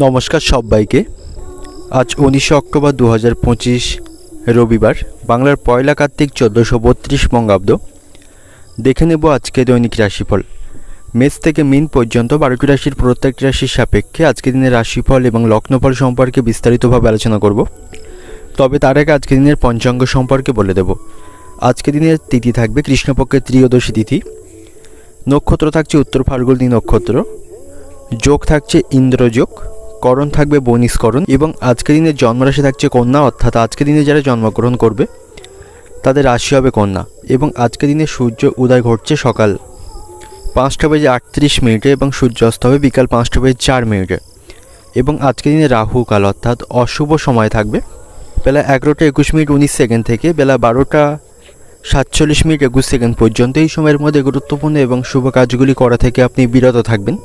নমস্কার সবাইকে। আজ উনিশে অক্টোবর দু হাজার পঁচিশ, রবিবার, বাংলার পয়লা কার্তিক চোদ্দোশো বত্রিশ বঙ্গাব্দ। দেখে নেব আজকে দৈনিক রাশিফল। মেষ থেকে মিন পর্যন্ত বারোটি রাশির প্রত্যেকটি রাশির সাপেক্ষে আজকের দিনের রাশিফল এবং লগ্নফল সম্পর্কে বিস্তারিতভাবে আলোচনা করব। তবে তার আগে আজকের দিনের পঞ্চাঙ্গ সম্পর্কে বলে দেব। আজকের দিনের তিথি থাকবে কৃষ্ণপক্ষের ত্রিয়োদশী তিথি। নক্ষত্র থাকছে উত্তর ফাল্গুনী নক্ষত্র। যোগ থাকছে ইন্দ্রযোগ। করণ থাকবে বনিষ্করণ এবং আজকের দিনের জন্মরাশি থাকছে কন্যা, অর্থাৎ আজকের দিনে যারা জন্মগ্রহণ করবে, তাদের রাশি হবে কন্যা এবং আজকের দিনে সূর্য উদয় ঘটছে সকাল পাঁচটা বেজে আটত্রিশ মিনিটে এবং সূর্যাস্ত হবে বিকাল পাঁচটা বেজে চার মিনিটে এবং আজকের দিনে রাহু কাল, অর্থাৎ অশুভ সময় থাকবে। বেলা এগারোটা একুশ মিনিট উনিশ সেকেন্ড থেকে বেলা বারোটা সাতচল্লিশ মিনিট একুশ সেকেন্ড পর্যন্ত এই সময়ের মধ্যে গুরুত্বপূর্ণ এবং শুভ কাজগুলি করা থেকে আপনি বিরত থাকবেন।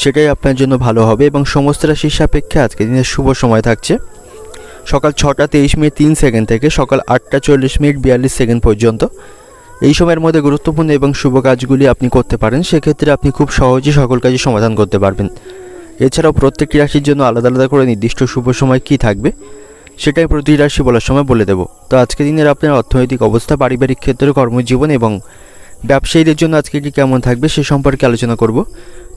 সেটাই আপনার জন্য ভালো হবে এবং সমস্ত রাশির সাপেক্ষে আজকে দিনের শুভ সময় থাকছে। সকাল ছটা তেইশ মিনিট তিন সেকেন্ড থেকে সকাল আটটা চল্লিশ মিনিট বিয়াল্লিশ সেকেন্ড পর্যন্ত। এই সময়ের মধ্যে গুরুত্বপূর্ণ এবং শুভ কাজগুলি আপনি করতে পারেন, সেক্ষেত্রে আপনি খুব সহজে সকল কাজই সমাধান করতে পারবেন। এছাড়াও প্রত্যেকটি রাশির জন্য আলাদা আলাদা করে নির্দিষ্ট শুভ সময় কী থাকবে, সেটাই প্রতি রাশি বলার সময় বলে দেব। তো আজকে দিনের আপনার অর্থনৈতিক অবস্থা, পারিবারিক ক্ষেত্রে, কর্মজীবন এবং ব্যবসায়ীদের জন্য আজকে কি কেমন থাকবে সে সম্পর্কে আলোচনা করব।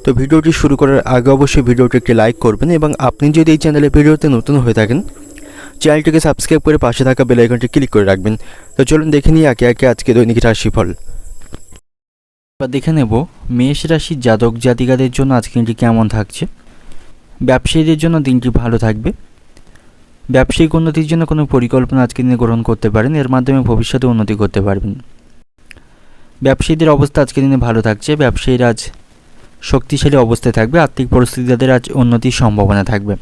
তো ভিডিওটি শুরু করার আগে অবশ্যই ভিডিওটি একটি লাইক করবেন এবং আপনি যদি এই চ্যানেলে ভিডিওতে নতুন হয়ে থাকেন, চ্যানেলটিকে সাবস্ক্রাইব করে পাশে থাকা বেল আইকনটি ক্লিক করে রাখবেন। তো চলুন দেখে নিই একে একে আজকে দৈনিক রাশিফল। এবার দেখে নেব, মেষ রাশির জাতক জাতিকাদের জন্য আজকে দিনটি কেমন থাকছে? ব্যবসায়ীদের জন্য দিনটি ভালো থাকবে। ব্যবসায়িক উন্নতির জন্য কোনো পরিকল্পনা আজকে দিনে গ্রহণ করতে পারেন, এর মাধ্যমে ভবিষ্যতে উন্নতি করতে পারবেন। ব্যবসায়ীদের অবস্থা আজকে দিনে ভালো থাকছে। ব্যবসায়ীরা আজ শক্তিশালী অবস্থায় থাকবে, আর্থিক পরিস্থিতি তাদের আজ উন্নতির সম্ভাবনা থাকবে।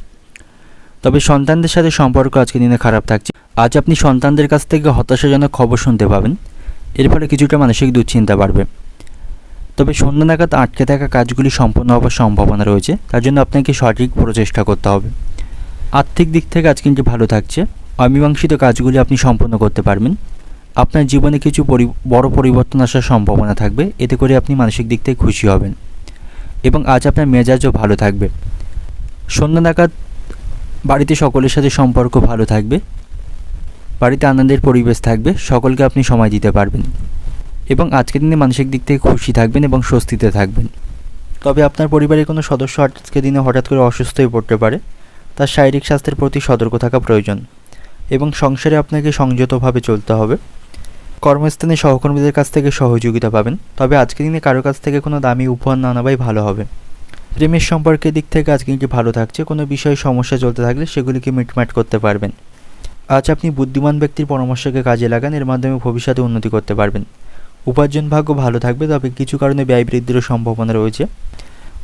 তবে সন্তানদের সাথে সম্পর্ক আজকে দিনে খারাপ থাকছে। আজ আপনি সন্তানদের কাছ থেকে হতাশাজনক খবর শুনতে পাবেন। এর ফলে কিছুটা মানসিক দুশ্চিন্তা বাড়বে। তবে সন্ধ্যা নাগাদ আটকে থাকা কাজগুলি সম্পন্ন হওয়ার সম্ভাবনা রয়েছে। তার জন্য আপনাকে সঠিক প্রচেষ্টা করতে হবে। আর্থিক দিক থেকে আজ কিন্তু ভালো থাকছে। অমীমাংসিত কাজগুলি আপনি সম্পন্ন করতে পারবেন। আপনার জীবনে কিছু বড় পরিবর্তন আসার সম্ভাবনা থাকবে। এতে করে আপনি মানসিক দিক থেকে খুশি হবেন। এবং আজ আপনার মেজাজও ভালো থাকবে। সন্ধ্যা নাগাদ বাড়িতে সকলের সাথে সম্পর্ক ভালো থাকবে। বাড়িতে আনন্দের পরিবেশ থাকবে। সকলকে আপনি সময় দিতে পারবেন। এবং আজকের দিনে মানসিক দিক থেকে খুশি থাকবেন এবং স্বস্তিতে থাকবেন। তবে আপনার পরিবারের কোনো সদস্য আজকের দিনে হঠাৎ করে অসুস্থ হয়ে পড়তে পারে, তার শারীরিক স্বাস্থ্যের প্রতি সতর্ক থাকা প্রয়োজন এবং সংসারে আপনাকে সংযতভাবে চলতে হবে। কর্মস্থানে সহকর্মীদের কাছ থেকে সহযোগিতা পাবেন। তবে আজকের দিনে কারও কাছ থেকে কোনো দামি উপহার না নেওয়াই ভালো হবে। প্রেমের সম্পর্কের দিক থেকে আজকে দিনটি ভালো থাকছে। কোনো বিষয়ে সমস্যা চলতে থাকলে সেগুলিকে মিটমাট করতে পারবেন। আজ আপনি বুদ্ধিমান ব্যক্তির পরামর্শকে কাজে লাগান, এর মাধ্যমে ভবিষ্যতে উন্নতি করতে পারবেন। উপার্জন ভাগ্য ভালো থাকবে, তবে কিছু কারণে ব্যয় বৃদ্ধিরও সম্ভাবনা রয়েছে।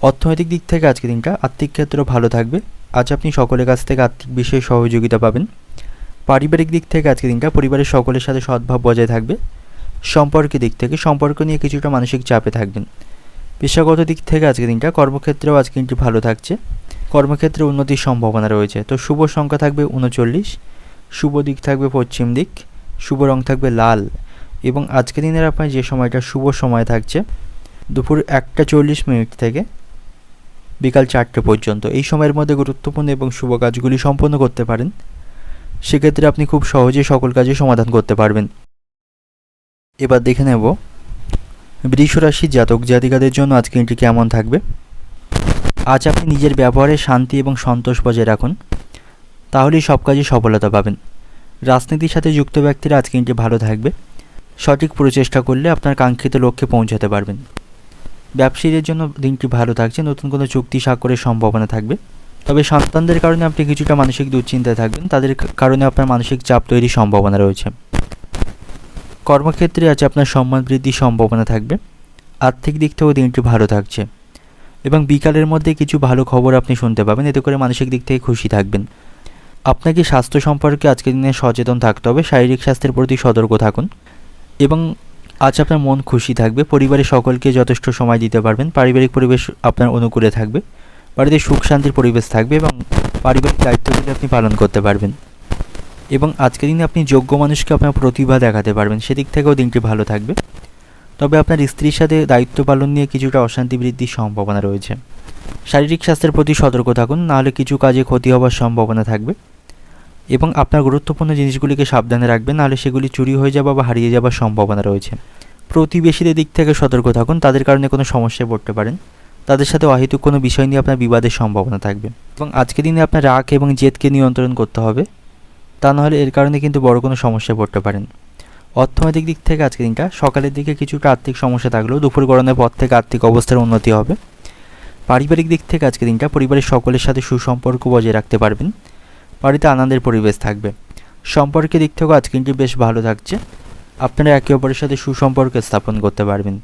অর্থনৈতিক দিক থেকে আজকে দিনটা আর্থিক ক্ষেত্রেও ভালো থাকবে। আজ আপনি সকলের কাছ থেকে আর্থিক বিষয়ে সহযোগিতা পাবেন। পারিবারিক দিক থেকে আজকে দিনটা পরিবারের সকলের সাথে সদ্ভাব বজায় থাকবে। সম্পর্কের দিক থেকে সম্পর্ক নিয়ে কিছুটা মানসিক চাপে থাকবেন। পেশাগত দিক থেকে আজকে দিনটা কর্মক্ষেত্রেও আজকে দিনটি ভালো থাকছে। কর্মক্ষেত্রে উন্নতির সম্ভাবনা রয়েছে। তো শুভ সংখ্যা থাকবে উনচল্লিশ, শুভ দিক থাকবে পশ্চিম দিক, শুভ রং থাকবে লাল এবং আজকে দিনের আপনার যে সময়টা, শুভ সময় থাকছে দুপুর একটা চল্লিশ মিনিট থেকে বিকাল চারটে পর্যন্ত। এই সময়ের মধ্যে গুরুত্বপূর্ণ এবং শুভ কাজগুলি সম্পন্ন করতে পারেন। সেক্ষেত্রে আপনি খুব সহজেই সকল কাজে সমাধান করতে পারবেন। এবার দেখে নেব বৃষ রাশির জাতক জাতিকাদের জন্য আজকে দিনটি কেমন থাকবে? আজ আপনি নিজের ব্যবহারে শান্তি এবং সন্তোষ বজায় রাখুন। তাহলেই সব কাজে সফলতা পাবেন। রাজনীতির সাথে যুক্ত ব্যক্তিরা আজকে দিনটি ভালো থাকবে। সঠিক প্রচেষ্টা করলে আপনার কাঙ্ক্ষিত লক্ষ্যে পৌঁছাতে পারবেন। ব্যবসায়ীদের জন্য দিনটি ভালো থাকছে। নতুন কোনো চুক্তি স্বাক্ষরের সম্ভাবনা থাকবে। তবে সন্তানদের কারণে আপনি কিছুটা মানসিক দুশ্চিন্তায় থাকবেন। তাদের কারণে আপনার মানসিক চাপ তৈরির সম্ভাবনা রয়েছে। কর্মক্ষেত্রে আছে আপনার সম্মান বৃদ্ধির সম্ভাবনা থাকবে। আর্থিক দিক থেকেও দিনটি ভালো থাকছে। এবং বিকালের মধ্যে কিছু ভালো খবর আপনি শুনতে পাবেন। এতে করে মানসিক দিক থেকে খুশি থাকবেন। আপনাকে স্বাস্থ্য সম্পর্কে আজকের দিনে সচেতন থাকতে হবে। শারীরিক স্বাস্থ্যের প্রতি সতর্ক থাকুন। এবং আজ আপনার মন খুশি থাকবে। পরিবারের সকলকে যথেষ্ট সময় দিতে পারবেন। পারিবারিক পরিবেশ আপনার অনুকূলে থাকবে। বাড়িতে সুখ শান্তির পরিবেশ থাকবে এবং পারিবারিক দায়িত্বগুলি আপনি পালন করতে পারবেন। এবং আজকের দিনে আপনি যোগ্য মানুষকে আপনার প্রতিভা দেখাতে পারবেন, সেদিক থেকেও দিনটি ভালো থাকবে। তবে আপনার স্ত্রীর সাথে দায়িত্ব পালন নিয়ে কিছুটা অশান্তি বৃদ্ধির সম্ভাবনা রয়েছে। শারীরিক স্বাস্থ্যের প্রতি সতর্ক থাকুন, নাহলে কিছু কাজে ক্ষতি হওয়ার সম্ভাবনা থাকবে। এবং আপনার গুরুত্বপূর্ণ জিনিসগুলিকে সাবধানে রাখবেন, নাহলে সেগুলি চুরি হয়ে যাওয়া বা হারিয়ে যাওয়ার সম্ভাবনা রয়েছে। প্রতিবেশীদের দিক থেকে সতর্ক থাকুন, তাদের কারণে কোনো সমস্যায় পড়তে পারেন। তাদের সাথে অহেতুক কোনো বিষয় নিয়ে আপনার বিবাদের সম্ভাবনা থাকবে। এবং আজকের দিনে আপনার রাগ এবং জেদকে নিয়ন্ত্রণ করতে হবে, তা নাহলে এর কারণে কিন্তু বড় কোনো সমস্যায় পড়তে পারেন। অর্থনৈতিক দিক থেকে আজকের দিনটা সকালের দিকে কিছুটা আর্থিক সমস্যা থাকলেও দুপুর গরমের পর থেকে আর্থিক অবস্থার উন্নতি হবে। পারিবারিক দিক থেকে আজকের দিনটা পরিবারের সকলের সাথে সুসম্পর্ক বজায় রাখতে পারবেন। বাড়িতে আনন্দের পরিবেশ থাকবে। সম্পর্কের দিক থেকেও আজকে দিনটি বেশ ভালো থাকছে। আপনারা একে অপরের সাথে সুসম্পর্ক স্থাপন করতে পারবেন।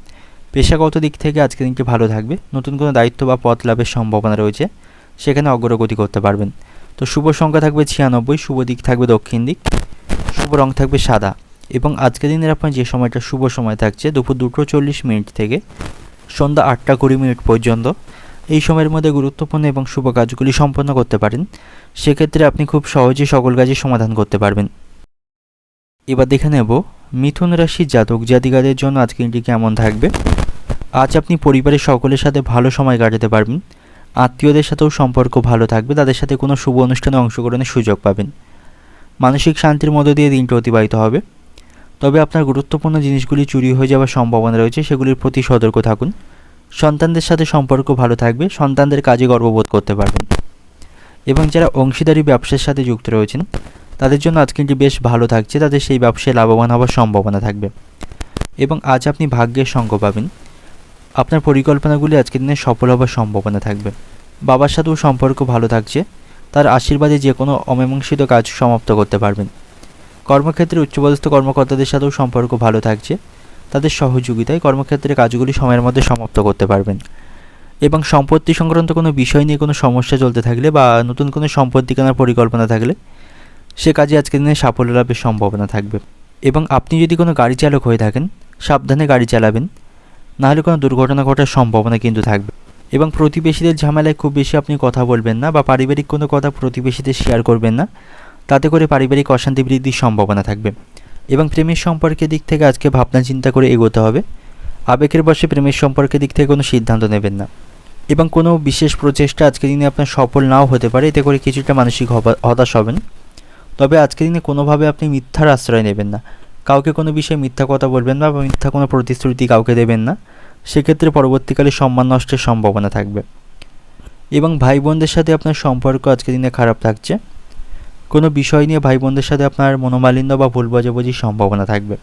পেশাগত দিক থেকে আজকের দিনটি ভালো থাকবে। নতুন কোনো দায়িত্ব বা পথ লাভের সম্ভাবনা রয়েছে, সেখানে অগ্রগতি করতে পারবেন। তো শুভ সংখ্যা থাকবে ছিয়ানব্বই, শুভ দিক থাকবে দক্ষিণ দিক, শুভ রং থাকবে সাদা। এবং আজকের দিনের আপনার যে সময়টা, শুভ সময় থাকছে দুপুর দুটো চল্লিশ মিনিট থেকে সন্ধ্যা আটটা কুড়ি মিনিট পর্যন্ত। এই সময়ের মধ্যে গুরুত্বপূর্ণ এবং শুভ কাজগুলি সম্পন্ন করতে পারেন। সেক্ষেত্রে আপনি খুব সহজেই সকল কাজের সমাধান করতে পারবেন। এবার দেখে নেব মিথুন রাশির জাতক জাতিকাদের জন্য আজকে দিনটি কেমন থাকবে? আজ আপনি পরিবারের সকলের সাথে ভালো সময় কাটাতে পারবেন। আত্মীয়দের সাথেও সম্পর্ক ভালো থাকবে। তাদের সাথে কোনো শুভ অনুষ্ঠানে অংশগ্রহণের সুযোগ পাবেন। মানসিক শান্তির মধ্য দিয়ে দিনটি অতিবাহিত হবে। তবে আপনার গুরুত্বপূর্ণ জিনিসগুলি চুরি হয়ে যাওয়ার সম্ভাবনা রয়েছে। সেগুলির প্রতি সতর্ক থাকুন। সন্তানদের সাথে সম্পর্ক ভালো থাকবে। সন্তানদের কাজে গর্ববোধ করতে পারবেন। এবং যারা অংশীদারি ব্যবসার সাথে যুক্ত রয়েছেন তাদের জন্য আজকে দিনটি বেশ ভালো থাকছে, তাদের সেই ব্যবসায় লাভবান হওয়ার সম্ভাবনা থাকবে। এবং আজ আপনি ভাগ্যের সঙ্গ পাবেন। আপনার পরিকল্পনাগুলি আজকের দিনে সফল হওয়ার সম্ভাবনা থাকবে। বাবার সাথেও সম্পর্ক ভালো থাকছে। তার আশীর্বাদে যে কোনো অমীমাংসিত কাজ সমাপ্ত করতে পারবেন। কর্মক্ষেত্রে উচ্চপদস্থ কর্মকর্তাদের সাথেও সম্পর্ক ভালো থাকছে। তাদের সহযোগিতায় কর্মক্ষেত্রে কাজগুলি সময়ের মধ্যে সমাপ্ত করতে পারবেন। এবং সম্পত্তি সংক্রান্ত কোনো বিষয় নিয়ে কোনো সমস্যা চলতে থাকলে বা নতুন কোনো সম্পত্তি কেনার পরিকল্পনা থাকলে সে কাজে আজকের দিনে সাফল্য লাভের সম্ভাবনা থাকবে। এবং আপনি যদি কোনো গাড়ি চালক হয়ে থাকেন, সাবধানে গাড়ি চালাবেন, নাহলে কোনো দুর্ঘটনা ঘটার সম্ভাবনা কিন্তু থাকবে। এবং প্রতিবেশীদের ঝামেলায় খুব বেশি আপনি কথা বলবেন না বা পারিবারিক কোনো কথা প্রতিবেশীদের শেয়ার করবেন না, তাতে করে পারিবারিক অশান্তি বৃদ্ধির সম্ভাবনা থাকবে। এবং প্রেমের সম্পর্কের দিক থেকে আজকে ভাবনা চিন্তা করে এগোতে হবে। আবেগের বসে প্রেমের সম্পর্কের দিক থেকে কোনো সিদ্ধান্ত নেবেন না। এবং কোনো বিশেষ প্রচেষ্টা আজকের দিনে আপনার সফল নাও হতে পারে, এতে করে কিছুটা মানসিক হতাশ হবেন। তবে আজকের দিনে কোনোভাবে আপনি মিথ্যার আশ্রয় নেবেন না। কাউকে কোনো বিষয়ে মিথ্যা কথা বলবেন না বা মিথ্যা কোনো প্রতিশ্রুতি কাউকে দেবেন না। সেক্ষেত্রে পরবর্তীকালে সম্মান নষ্টের সম্ভাবনা থাকবে। এবং ভাই বোনদের সাথে আপনার সম্পর্ক আজকের দিনে খারাপ থাকছে। কোনো বিষয় নিয়ে ভাই বোনদের সাথে আপনার মনোমালিন্য বা ভুল বোঝাবুঝির সম্ভাবনা থাকবে।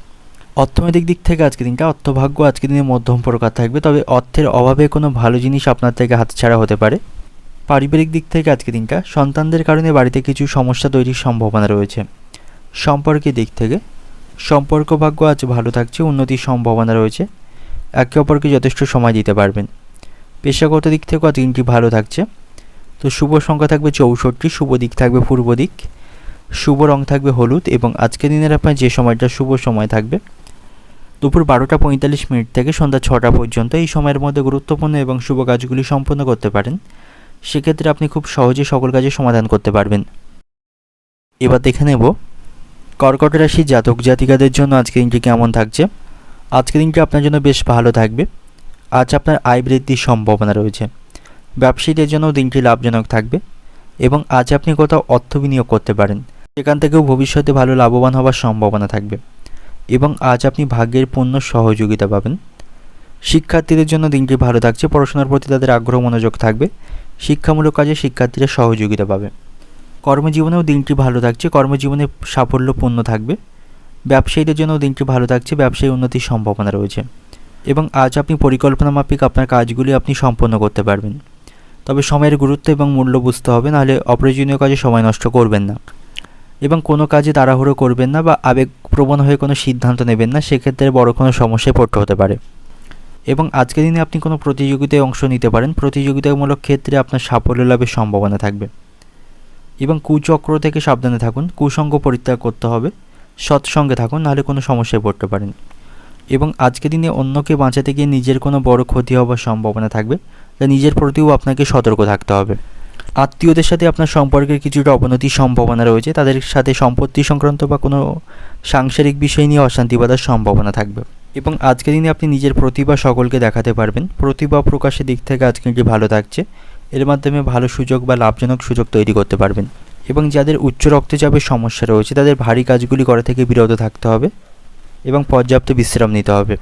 অর্থনৈতিক দিক থেকে আজকের দিনটা অর্থভাগ্য আজকের দিনে মধ্যম প্রকার থাকবে। তবে অর্থের অভাবে কোনো ভালো জিনিস আপনার থেকে হাতছাড়া হতে পারে। পারিবারিক দিক থেকে আজকের দিনটা সন্তানদের কারণে বাড়িতে কিছু সমস্যা তৈরির সম্ভাবনা রয়েছে। সম্পর্কের দিক থেকে সম্পর্ক ভাগ্য আজ ভালো থাকছে, উন্নতির সম্ভাবনা রয়েছে। একে অপরকে যথেষ্ট সময় দিতে পারবেন। পেশাগত দিক থেকেও আজ দিনটি ভালো থাকছে। তো শুভ সংখ্যা থাকবে চৌষট্টি, শুভ দিক থাকবে পূর্ব দিক। শুভ রং থাকবে হলুদ এবং আজকের দিনের আপনার যে সময়টা শুভ সময় থাকবে। দুপুর বারোটা পঁয়তাল্লিশ মিনিট থেকে সন্ধ্যা ছটা পর্যন্ত এই সময়ের মধ্যে গুরুত্বপূর্ণ এবং শুভ কাজগুলি সম্পন্ন করতে পারেন। সেক্ষেত্রে আপনি খুব সহজে সকল কাজের সমাধান করতে পারবেন। এবার দেখে নেব, কর্কট রাশি জাতক জাতিকাদের জন্য আজকের দিনটি কেমন থাকছে? আজকের দিনটি আপনার জন্য বেশ ভালো থাকবে। আজ আপনার আয় বৃদ্ধির সম্ভাবনা রয়েছে। ব্যবসায়ীদের জন্য দিনটি লাভজনক থাকবে এবং আজ আপনি কোথাও অর্থ বিনিয়োগ করতে পারেন। সেখান থেকেও ভবিষ্যতে ভালো লাভবান হওয়ার সম্ভাবনা থাকবে এবং আজ আপনি ভাগ্যের পূর্ণ সহযোগিতা পাবেন। শিক্ষার্থীদের জন্য দিনটি ভালো থাকছে, পড়াশোনার প্রতি তাদের আগ্রহ, মনোযোগ থাকবে শিক্ষামূলক কাজে শিক্ষার্থীরা সহযোগিতা পাবে। কর্মজীবনেও দিনটি ভালো থাকছে, কর্মজীবনে সাফল্যপূর্ণ থাকবে। ব্যবসায়ীদের জন্য দিনটি ভালো থাকছে, ব্যবসায়ী উন্নতির সম্ভাবনা রয়েছে। এবং আজ আপনি পরিকল্পনা মাফিক আপনার কাজগুলি আপনি সম্পন্ন করতে পারবেন। তবে সময়ের গুরুত্ব এবং মূল্য বুঝতে হবে, নাহলে অপ্রয়োজনীয় কাজে সময় নষ্ট করবেন না। এবং কোনো কাজে তাড়াহুড়ো করবেন না বা আবেগপ্রবণ হয়ে কোনো সিদ্ধান্ত নেবেন না, সেক্ষেত্রে বড় কোনো সমস্যায় পড়তে হতে পারে। এবং আজকের দিনে আপনি কোনো প্রতিযোগিতায় অংশ নিতে পারেন। প্রতিযোগিতামূলক ক্ষেত্রে আপনার সাফল্য লাভের সম্ভাবনা থাকবে। এবং কুচক্র থেকে সাবধানে থাকুন। কুসঙ্গ পরিত্যাগ করতে হবে। সৎসঙ্গে থাকুন, নাহলে কোনো সমস্যায় পড়তে পারেন। এবং আজকের দিনে অন্যকে বাঁচাতে গিয়ে নিজের কোনো বড় ক্ষতি হওয়ার সম্ভাবনা থাকবে। যা নিজের প্রতিও আপনাকে সতর্ক থাকতে হবে। আত্মীয়দের সাথে আপনার সম্পর্কের কিছুটা অবনতির সম্ভাবনা রয়েছে। তাদের সাথে সম্পত্তি সংক্রান্ত বা কোনো সাংসারিক বিষয় নিয়ে অশান্তি বাঁধার সম্ভাবনা থাকবে। এবং আজকের দিনে আপনি নিজের প্রতিভা সকলকে দেখাতে পারবেন। প্রতিভা প্রকাশের দিক থেকে আজকে দিনটি ভালো থাকছে? এর মাধ্যমে ভালো সুযোগ বা লাভজনক সুযোগ তৈরি করতে পারবেন। এবং যাদের উচ্চ রক্তচাপের সমস্যা রয়েছে, তাদের ভারী কাজগুলি করা থেকে বিরত থাকতে হবে এবং পর্যাপ্ত বিশ্রাম নিতে হবে।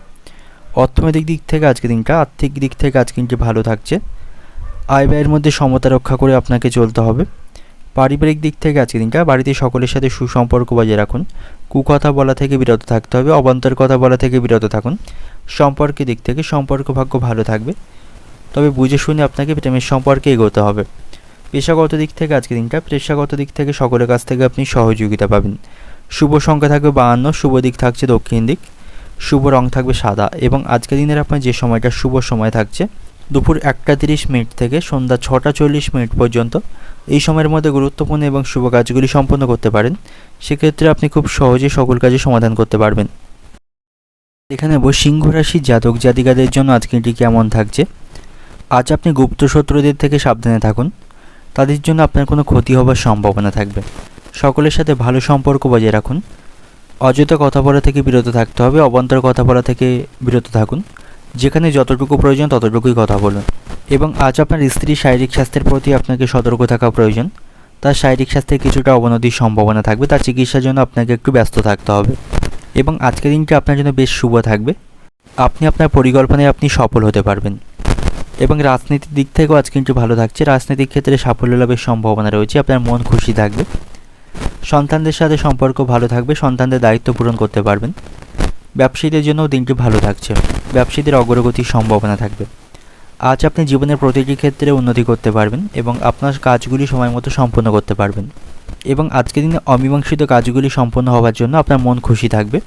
অর্থনৈতিক দিক থেকে আজকের দিনটা, আর্থিক দিক থেকে আজকে দিনটি ভালো থাকছে। আয় ব্যয়ের মধ্যে সমতা রক্ষা করে আপনাকে চলতে হবে। পারিবারিক দিক থেকে আজকের দিনটা বাড়িতে সকলের সাথে সুসম্পর্ক বজায় রাখুন। কুকথা বলা থেকে বিরত থাকতে হবে, অবান্তর কথা বলা থেকে বিরত থাকুন। সম্পর্কের দিক থেকে সম্পর্ক ভাগ্য ভালো থাকবে। তবে বুঝে শুনে আপনাকে প্রেমের সম্পর্কে এগোতে হবে। পেশাগত দিক থেকে আজকের দিনটা পেশাগত দিক থেকে সকলের কাছ থেকে আপনি সহযোগিতা পাবেন। শুভ সংখ্যা থাকবে বাহান্ন, শুভ দিক থাকছে দক্ষিণ দিক, শুভ রং থাকবে সাদা এবং আজকের দিনের আপনার যে সময়টা, শুভ সময় থাকছে দুপুর একটা তিরিশ মিনিট থেকে সন্ধ্যা ছটা চল্লিশ মিনিট পর্যন্ত এই সময়ের মধ্যে গুরুত্বপূর্ণ এবং শুভ কাজগুলি সম্পন্ন করতে পারেন। সেক্ষেত্রে আপনি খুব সহজে সকল কাজে সমাধান করতে পারবেন। এখানে নেব সিংহ রাশি জাতক জাতিকাদের জন্য আজকে এটি কেমন থাকছে? আজ আপনি গুপ্ত শত্রুদের থেকে সাবধানে থাকুন। তাদের জন্য আপনার কোনো ক্ষতি হবার সম্ভাবনা থাকবে। সকলের সাথে ভালো সম্পর্ক বজায় রাখুন। অযথা কথা বলা থেকে বিরত থাকতে হবে, অবান্তর কথা বলা থেকে বিরত থাকুন। যেখানে যতটুকু প্রয়োজন ততটুকুই কথা বলুন। এবং আজ আপনার স্ত্রীর শারীরিক স্বাস্থ্যের প্রতি আপনাকে সতর্ক থাকা প্রয়োজন। তার শারীরিক স্বাস্থ্যের কিছুটা অবনতির সম্ভাবনা থাকবে, তার চিকিৎসার জন্য আপনাকে একটু ব্যস্ত থাকতে হবে। এবং আজকের দিনটি আপনার জন্য বেশ শুভ থাকবে। আপনি আপনার পরিকল্পনায় আপনি সফল হতে পারবেন। এবং রাজনীতির দিক থেকেও আজ কিন্তু ভালো থাকছে। রাজনৈতিক ক্ষেত্রে সাফল্য লাভের সম্ভাবনা রয়েছে, আপনার মন খুশি থাকবে। সন্তানদের সাথে সম্পর্ক ভালো থাকবে, সন্তানদের দায়িত্ব পূরণ করতে পারবেন। ব্যবসায়ীদের জন্যও দিনটি ভালো থাকছে। ব্যবসায়ীদের অগ্রগতির সম্ভাবনা থাকবে। আজ আপনি জীবনের প্রতিটি ক্ষেত্রে উন্নতি করতে পারবেন এবং আপনার কাজগুলি সময় মতো সম্পন্ন করতে পারবেন। এবং আজকের দিনে অমীমাংসিত কাজগুলি সম্পন্ন হওয়ার জন্য আপনার মন খুশি থাকবে।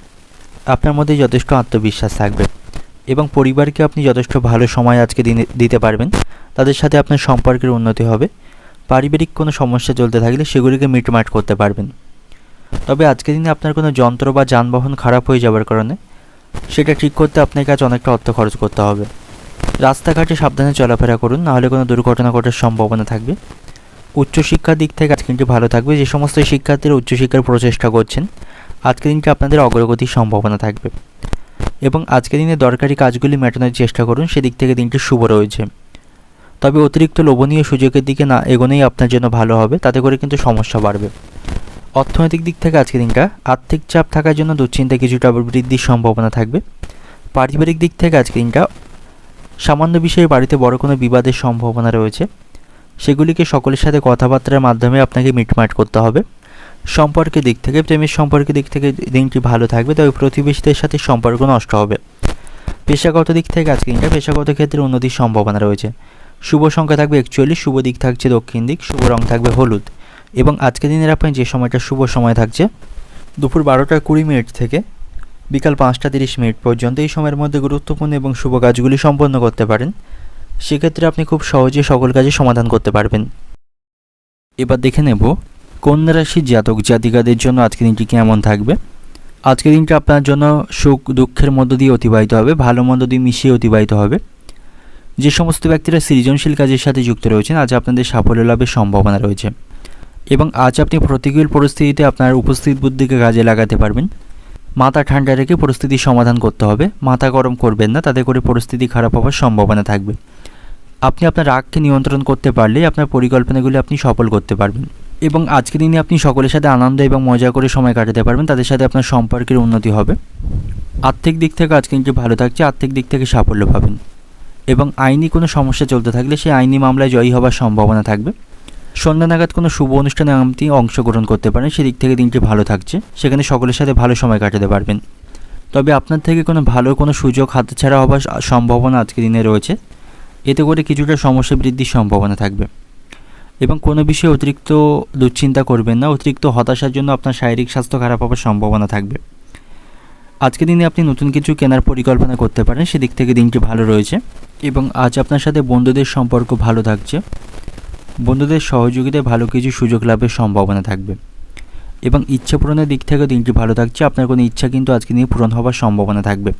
আপনার মধ্যে যথেষ্ট আত্মবিশ্বাস থাকবে। এবং পরিবারকে আপনি যথেষ্ট ভালো সময় আজকে দিনে দিতে পারবেন। তাদের সাথে আপনার সম্পর্কের উন্নতি হবে। পারিবারিক কোনো সমস্যা চলতে থাকলে সেগুলিকে মিটমাট করতে পারবেন। তবে আজকের দিনে আপনার কোনো যন্ত্র বা যানবাহন খারাপ হয়ে যাওয়ার কারণে সেটা ঠিক করতে আপনার কাছে অনেকটা অর্থ খরচ করতে হবে। রাস্তাঘাটে সাবধানে চলাফেরা করুন, নাহলে কোনো দুর্ঘটনা ঘটার সম্ভাবনা থাকবে। উচ্চশিক্ষার দিক থেকে আজকে দিনটি ভালো থাকবে। যে সমস্ত শিক্ষার্থীরা উচ্চশিক্ষার প্রচেষ্টা করছেন, আজকের দিনটি আপনাদের অগ্রগতির সম্ভাবনা থাকবে। এবং আজকের দিনে দরকারি কাজগুলি মেটানোর চেষ্টা করুন, সেদিক থেকে দিনটি শুভ রয়েছে। তবে অতিরিক্ত লোভনীয় সুযোগের দিকে না এগোনোই আপনার জন্য ভালো হবে, তাতে করে কিন্তু সমস্যা বাড়বে। অর্থনৈতিক দিক থেকে আজকের দিনটা, আর্থিক চাপ থাকার জন্য দুশ্চিন্তা কিছুটা বৃদ্ধির সম্ভাবনা থাকবে। পারিবারিক দিক থেকে আজকের দিনটা, সামান্য বিষয়ে বাড়িতে বড় কোনো বিবাদের সম্ভাবনা রয়েছে। সেগুলিকে সকলের সাথে কথাবার্তার মাধ্যমে আপনাকে মিটমাট করতে হবে। সম্পর্কের দিক থেকে, প্রেমের সম্পর্কের দিক থেকে দিনটি ভালো থাকবে, তবে প্রতিবেশীদের সাথে সম্পর্ক নষ্ট হবে। পেশাগত দিক থেকে আজকে দিনটা পেশাগত ক্ষেত্রে উন্নতির সম্ভাবনা রয়েছে। শুভ সংখ্যা থাকবে একচল্লিশ, শুভ দিক থাকছে দক্ষিণ দিক, শুভ রং থাকবে হলুদ। এবং আজকের দিনের আপনার যে সময়টা, শুভ সময় থাকছে, দুপুর বারোটা কুড়ি মিনিট থেকে বিকাল পাঁচটা তিরিশ মিনিট পর্যন্ত এই সময়ের মধ্যে গুরুত্বপূর্ণ এবং শুভ কাজগুলি সম্পন্ন করতে পারেন। সেক্ষেত্রে আপনি খুব সহজে সকল কাজে সমাধান করতে পারবেন। এবার দেখে নেব কন্যা রাশির জাতক জাতিকাদের জন্য আজকের দিনটি কেমন থাকবে। আজকের দিনটা আপনার জন্য সুখ দুঃখের মধ্য দিয়ে অতিবাহিত হবে, ভালো মন্দ দিয়ে মিশিয়ে অতিবাহিত হবে। যে সমস্ত ব্যক্তিরা সৃজনশীল কাজের সাথে যুক্ত রয়েছেন, আজ আপনাদের সাফল্য লাভের সম্ভাবনা রয়েছে। এবং আজ আপনি প্রতিকূল পরিস্থিতিতে আপনার উপস্থিত বুদ্ধিকে কাজে লাগাতে পারবেন। মাথা ঠান্ডা রেখে পরিস্থিতি সমাধান করতে হবে। মাথা গরম করবেন না, তাতে করে পরিস্থিতি খারাপ হওয়ার সম্ভাবনা থাকবে। আপনি আপনার রাগকে নিয়ন্ত্রণ করতে পারলেই আপনার পরিকল্পনাগুলি আপনি সফল করতে পারবেন। এবং আজকের দিনে আপনি সকলের সাথে আনন্দ এবং মজা করে সময় কাটাতে পারবেন। তাদের সাথে আপনার সম্পর্কের উন্নতি হবে। আর্থিক দিক থেকে আজকে কিন্তু ভালো থাকছে, আর্থিক দিক থেকে সাফল্য পাবেন। এবং আইনি কোনো সমস্যা চলতে থাকলে সেই আইনি মামলায় জয়ী হওয়ার সম্ভাবনা থাকবে। সন্ধ্যা নাগাদ কোনো শুভ অনুষ্ঠানে আপনি অংশগ্রহণ করতে পারেন, সেদিক থেকে দিনটি ভালো থাকছে। সেখানে সকলের সাথে ভালো সময় কাটাতে পারবেন। তবে আপনার থেকে কোনো ভালো, কোনো সুযোগ হাতছাড়া হওয়ার সম্ভাবনা আজকের দিনে রয়েছে। এতে করে কিছুটা সমস্যা বৃদ্ধির সম্ভাবনা থাকবে। এবং কোনো বিষয়ে অতিরিক্ত দুশ্চিন্তা করবেন না, অতিরিক্ত হতাশার জন্য আপনার শারীরিক স্বাস্থ্য খারাপ হওয়ার সম্ভাবনা থাকবে। আজকের দিনে আপনি নতুন কিছু কেনার পরিকল্পনা করতে পারেন, সেদিক থেকে দিনটি ভালো রয়েছে। এবং আজ আপনার সাথে বন্ধুদের সম্পর্ক ভালো থাকছে। বন্ধুদের সহযোগিতায় ভালো কিছু সুযোগ লাভের সম্ভাবনা থাকবে। এবং ইচ্ছা পূরণের দিক থেকে দিনটি ভালো থাকছে, আপনার কোনো ইচ্ছা কিন্তু আজকে দিনে পূরণ হওয়ার সম্ভাবনা থাকবে।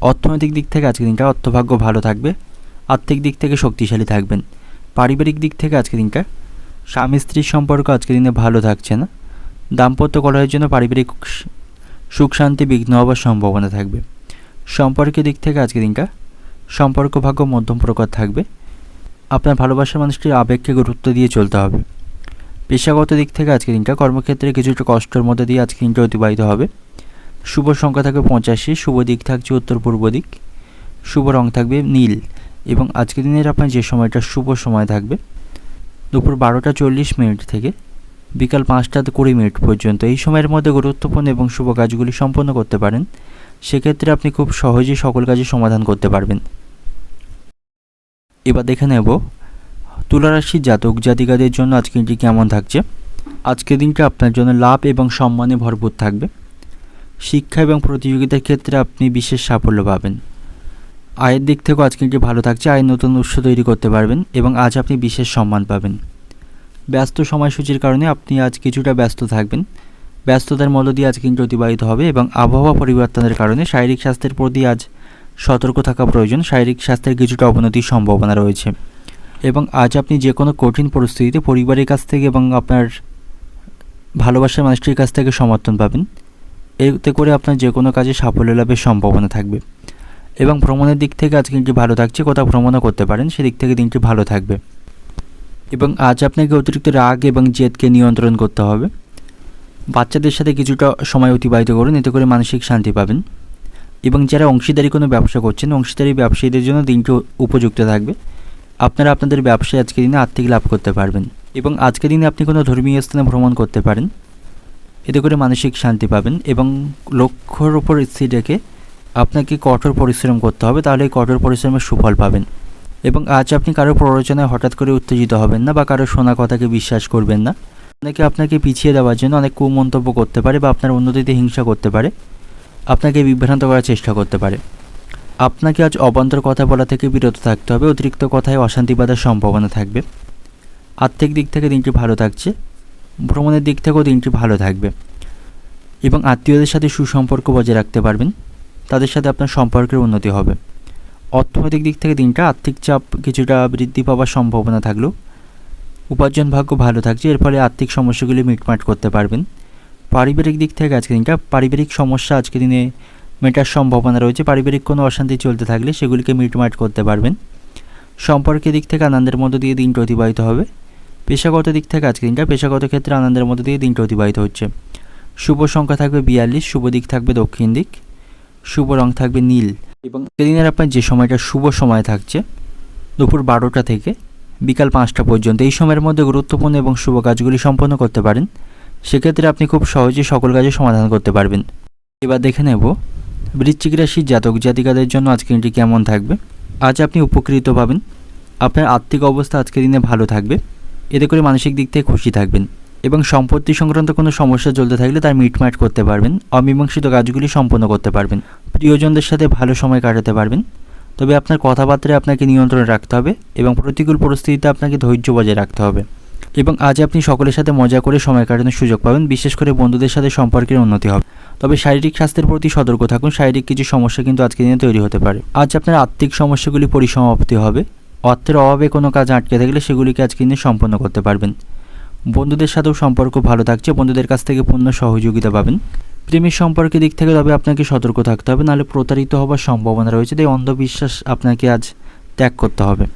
অর্থনৈতিক দিক থেকে আজকে দিনটা অর্থভাগ্য ভালো থাকবে, আর্থিক দিক থেকে শক্তিশালী থাকবেন। পারিবারিক দিক থেকে আজকে দিনটা স্বামী স্ত্রীর সম্পর্ক আজকে দিনে ভালো থাকছে না। দাম্পত্য কলহের জন্য পারিবারিক সুখ শান্তি বিঘ্ন হওয়ার সম্ভাবনা থাকবে। সম্পর্কের দিক থেকে আজকের দিনটা সম্পর্ক ভাগ্য মধ্যম প্রকার থাকবে। আপনার ভালোবাসার মানুষটির আবেগকে গুরুত্ব দিয়ে চলতে হবে। পেশাগত দিক থেকে আজকের দিনটা কর্মক্ষেত্রে কিছুটা কষ্টের মধ্যে দিয়ে আজকে দিনটা অতিবাহিত হবে। শুভ সংখ্যা থাকবে পঁচাশি, শুভ দিক থাকছে উত্তর পূর্ব দিক, শুভ রং থাকবে নীল এবং আজকের দিনের আপনার যে সময়টা, শুভ সময় থাকবে। দুপুর বারোটা চল্লিশ মিনিট থেকে বিকাল পাঁচটা কুড়ি মিনিট পর্যন্ত এই সময়ের মধ্যে গুরুত্বপূর্ণ এবং শুভ কাজগুলি সম্পন্ন করতে পারেন। সেক্ষেত্রে আপনি খুব সহজেই সকল কাজের সমাধান করতে পারবেন। এবার দেখে নেব। তুলারাশির জাতক জাতিকাদের জন্য আজকের দিনটি কেমন থাকছে? আজকের দিনটা আপনার জন্য লাভ এবং সম্মানে ভরপুর থাকবে। শিক্ষা এবং প্রতিযোগিতার ক্ষেত্রে আপনি বিশেষ সাফল্য পাবেন। আয়ের দিক থেকেও আজকে দিনটি ভালো থাকছে, আয়ের নতুন উৎস তৈরি করতে পারবেন এবং আজ আপনি বিশেষ সম্মান পাবেন। ব্যস্ত সময়সূচির কারণে আপনি আজ কিছুটা ব্যস্ত থাকবেন। ব্যস্ততার মধ্য দিয়ে আজ কিন্তু অতিবাহিত হবে এবং আবহাওয়া পরিবর্তনের কারণে শারীরিক স্বাস্থ্যের প্রতি আজ সতর্ক থাকা প্রয়োজন। শারীরিক স্বাস্থ্যের কিছুটা অবনতির সম্ভাবনা রয়েছে। এবং আজ আপনি যে কোনো কঠিন পরিস্থিতিতে পরিবারের কাছ থেকে এবং আপনার ভালোবাসার মানুষটির কাছ থেকে সমর্থন পাবেন। এতে করে আপনার যে কোনো কাজে সাফল্য লাভের সম্ভাবনা থাকবে। এবং ভ্রমণের দিক থেকে আজকে দিনটি ভালো থাকছে, কোথাও ভ্রমণও করতে পারেন, সেদিক থেকে দিনটি ভালো থাকবে। এবং আজ আপনাকে অতিরিক্ত রাগ এবং জেদকে নিয়ন্ত্রণ করতে হবে। বাচ্চাদের সাথে কিছুটা সময় অতিবাহিত করুন, এতে করে মানসিক শান্তি পাবেন। এবং যারা অংশীদারি কোনো ব্যবসা করছেন, অংশীদারি ব্যবসায়ীদের জন্য দিনটি উপযুক্ত থাকবে। আপনারা আপনাদের ব্যবসায় আজকের দিনে আর্থিক লাভ করতে পারবেন এবং আজকের দিনে আপনি কোনো ধর্মীয় স্থানে ভ্রমণ করতে পারেন। এতে করে মানসিক শান্তি পাবেন এবং লক্ষ্যর ওপর স্থির রেখে আপনাকে কঠোর পরিশ্রম করতে হবে, তাহলে এই কঠোর পরিশ্রমের সুফল পাবেন। এবং আজ আপনি কারও প্ররোচনায় হঠাৎ করে উত্তেজিত হবেন না বা কারও শোনা কথাকে বিশ্বাস করবেন না। অনেকে আপনাকে পিছিয়ে দেওয়ার জন্য অনেক কুমন্তব্য করতে পারে বা আপনার উন্নতিতে হিংসা করতে পারে। আপনাকে বিভ্রান্ত করার চেষ্টা করতে পারে। আপনাকে আজ অবান্তর কথা বলা থেকে বিরত থাকতে হবে, অতিরিক্ত কথায় অশান্তি বাঁধার সম্ভাবনা থাকবে। আর্থিক দিক থেকে দিনটি ভালো থাকছে, ভ্রমণের দিক থেকেও দিনটি ভালো থাকবে। এবং আত্মীয়দের সাথে সুসম্পর্ক বজায় রাখতে পারবেন, তাদের সাথে আপনার সম্পর্কের উন্নতি হবে। অর্থনৈতিক দিক থেকে দিনটা আর্থিক চাপ কিছুটা বৃদ্ধি পাওয়ার সম্ভাবনা থাকলেও উপার্জন ভাগ্য ভালো থাকছে, এর ফলে আর্থিক সমস্যাগুলি মিটমাট করতে পারবেন। পারিবারিক দিক থেকে আজকে দিনটা, পারিবারিক সমস্যা আজকে দিনে মেটার সম্ভাবনা রয়েছে। পারিবারিক কোনো অশান্তি চলতে থাকলে সেগুলিকে মিটমাট করতে পারবেন। সম্পর্কের দিক থেকে আনন্দের মধ্য দিয়ে দিনটা অতিবাহিত হবে। পেশাগত দিক থেকে আজকে দিনটা, পেশাগত ক্ষেত্রে আনন্দের মধ্য দিয়ে দিনটা অতিবাহিত হচ্ছে। শুভ সংখ্যা থাকবে বিয়াল্লিশ, শুভ দিক থাকবে দক্ষিণ দিক, শুভ রং থাকবে নীল। এবং সেদিনের আপনার যে সময়টা, শুভ সময় থাকছে, দুপুর বারোটা থেকে বিকাল পাঁচটা পর্যন্ত, এই সময়ের মধ্যে গুরুত্বপূর্ণ এবং শুভ কাজগুলি সম্পন্ন করতে পারেন। সেক্ষেত্রে আপনি খুব সহজেই সকল কাজে সমাধান করতে পারবেন। এবার দেখে নেব, বৃশ্চিক রাশির জাতক জাতিকাদের জন্য আজকের দিনটি কেমন থাকবে? আজ আপনি উপকৃত পাবেন। আপনার আর্থিক অবস্থা আজকের দিনে ভালো থাকবে। এতে করে মানসিক দিক থেকে খুশি থাকবেন এবং সম্পত্তি সংক্রান্ত কোনো সমস্যা চলতে থাকলে তার মিটমাট করতে পারবেন, অমীমাংসিত কাজগুলি সম্পন্ন করতে পারবেন। প্রিয়জনদের সাথে ভালো সময় কাটাতে পারবেন। তবে আপনার কথাবার্তায় আপনাকে নিয়ন্ত্রণে রাখতে হবে এবং প্রতিকূল পরিস্থিতিতে আপনাকে ধৈর্য বজায় রাখতে হবে। এবং আজ আপনি সকলের সাথে মজা করে সময় কাটানোর সুযোগ পাবেন। বিশেষ করে বন্ধুদের সাথে সম্পর্কের উন্নতি হবে। তবে শারীরিক স্বাস্থ্যের প্রতি সতর্ক থাকুন। শারীরিক কিছু সমস্যা কিন্তু আজকের দিনে তৈরি হতে পারে। আজ আপনার আর্থিক সমস্যাগুলি পরিসমাপ্তি হবে। অর্থের অভাবে কোনো কাজ আটকে থাকলে সেগুলিকে আজকে দিনে সম্পন্ন করতে পারবেন। বন্ধুদের সাথেও সম্পর্ক ভালো থাকছে। বন্ধুদের কাছ থেকে পূর্ণ সহযোগিতা পাবেন। প্রেমের সম্পর্কের দিক থেকে তবে আপনাকে সতর্ক থাকতে হবে। নাহলে প্রতারিত হওয়ার সম্ভাবনা রয়েছে। তাই অন্ধবিশ্বাস আপনাকে আজ ত্যাগ করতে হবে।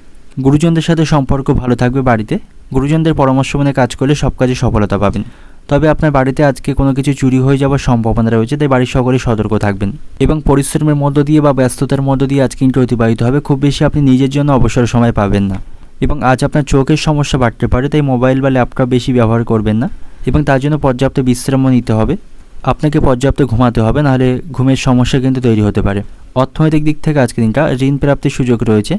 গুরুজনদের সাথে সম্পর্ক ভালো থাকবে বাড়িতে? গুরুজনদের পরামর্শ মেনে কাজ করলে সব কাজে সফলতা পাবেন। তবে আপনার বাড়িতে আজকে কোনো কিছু চুরি হয়ে যাওয়ার সম্ভাবনা রয়েছে, তাই বাড়ির সকলে সতর্ক থাকবেন। এবং পরিশ্রমের মধ্য দিয়ে বা ব্যস্ততার মধ্য দিয়ে আজ কিন্তু অতিবাহিত হবে, খুব বেশি আপনি নিজের জন্য অবসর সময় পাবেন না। এবং আজ আপনার চোখের সমস্যা বাড়তে পারে, তাই মোবাইল বা ল্যাপটপ বেশি ব্যবহার করবেন না। এবং তার জন্য পর্যাপ্ত বিশ্রামও নিতে হবে। আপনাকে পর্যাপ্ত ঘুমাতে হবে, নাহলে ঘুমের সমস্যা কিন্তু তৈরি হতে পারে। অর্থনৈতিক দিক থেকে আজকে দিনটা ঋণ প্রাপ্তির সুযোগ রয়েছে।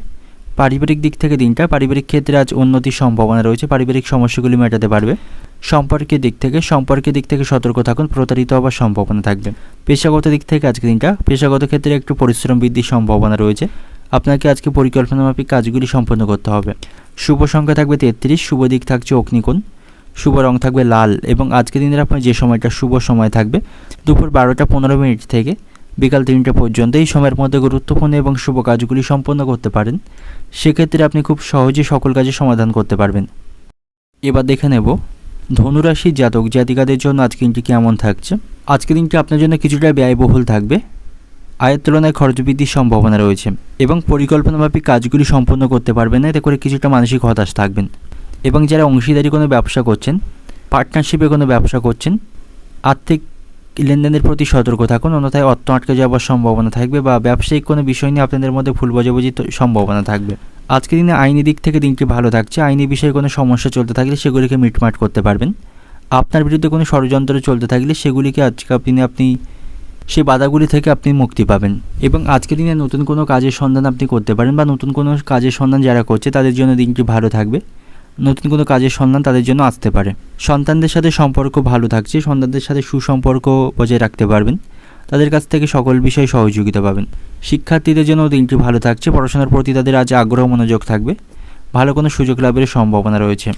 পারিবারিক দিক থেকে দিনটা, পারিবারিক ক্ষেত্রে আজ উন্নতির সম্ভাবনা রয়েছে, পারিবারিক সমস্যাগুলি মেটাতে পারবে। সম্পর্কের দিক থেকে, সম্পর্কের দিক থেকে সতর্ক থাকুন, প্রতারিত হওয়ার সম্ভাবনা থাকবে। পেশাগত দিক থেকে আজকে দিনটা, পেশাগত ক্ষেত্রে একটু পরিশ্রম বৃদ্ধির সম্ভাবনা রয়েছে। আপনাকে আজকে পরিকল্পনা মাফিক কাজগুলি সম্পন্ন করতে হবে। শুভ সংখ্যা থাকবে তেত্রিশ, শুভ দিক থাকছে অগ্নিকোণ। শুভ রং থাকবে লাল এবং আজকে দিনের আপনার যে সময়টা, শুভ সময় থাকবে। দুপুর বারোটা পনেরো মিনিট থেকে বিকাল তিনটে পর্যন্ত এই সময়ের মধ্যে গুরুত্বপূর্ণ এবং শুভ কাজগুলি সম্পন্ন করতে পারেন। সেক্ষেত্রে আপনি খুব সহজে সকল কাজে সমাধান করতে পারবেন। এবার দেখে নেব ধনুরাশি জাতক জাতিকাদের জন্য আজকে দিনটি কেমন থাকছে। আজকে দিনটি আপনার জন্য কিছুটা ব্যয়বহুল থাকবে। আয়ের তুলনায় খরচ বৃদ্ধির সম্ভাবনা রয়েছে এবং পরিকল্পনামাফিক কাজগুলি সম্পন্ন করতে পারবেন না, এতে করে কিছুটা মানসিক হতাশ থাকবেন। এবং যারা অংশীদারি কোনো ব্যবসা করছেন, পার্টনারশিপে কোনো ব্যবসা করছেন, আর্থিক লেনদেনের প্রতি সতর্ক থাকুন, অন্যথায় অর্থ আটকে যাওয়ার সম্ভাবনা থাকবে বা ব্যবসায়িক কোনো বিষয় নিয়ে আপনাদের মধ্যে ভুল বোঝাবুঝির তো- সম্ভাবনা থাকবে। আজকের দিনে আইনি দিক থেকে দিনটি ভালো থাকছে। আইনি বিষয়ে কোনো সমস্যা চলতে থাকলে সেগুলিকে মিটমাট করতে পারবেন। আপনার বিরুদ্ধে কোনো ষড়যন্ত্র চলতে থাকলে সেগুলিকে আজকের দিনে আপনি সেই বাধাগুলি থেকে আপনি মুক্তি পাবেন। এবং আজকের দিনে নতুন কোনো কাজের সন্ধান আপনি করতে পারেন বা নতুন কোনো কাজের সন্ধান যারা করছে তাদের জন্য দিনটি ভালো থাকবে। নতুন কোনো কাজের সন্ধান তাদের জন্য আসতে পারে। সন্তানদের সাথে সম্পর্ক ভালো থাকছে, সন্তানদের সাথে সুসম্পর্ক বজায় রাখতে পারবেন। তাদের কাছ থেকে সকল বিষয়ে সহযোগিতা পাবেন। শিক্ষার্থীদের জন্য দিনটি ভালো থাকছে, পড়াশোনার প্রতি তাদের আজ আগ্রহ, মনোযোগ থাকবে। ভালো কোনো সুযোগ লাভের সম্ভাবনা রয়েছে।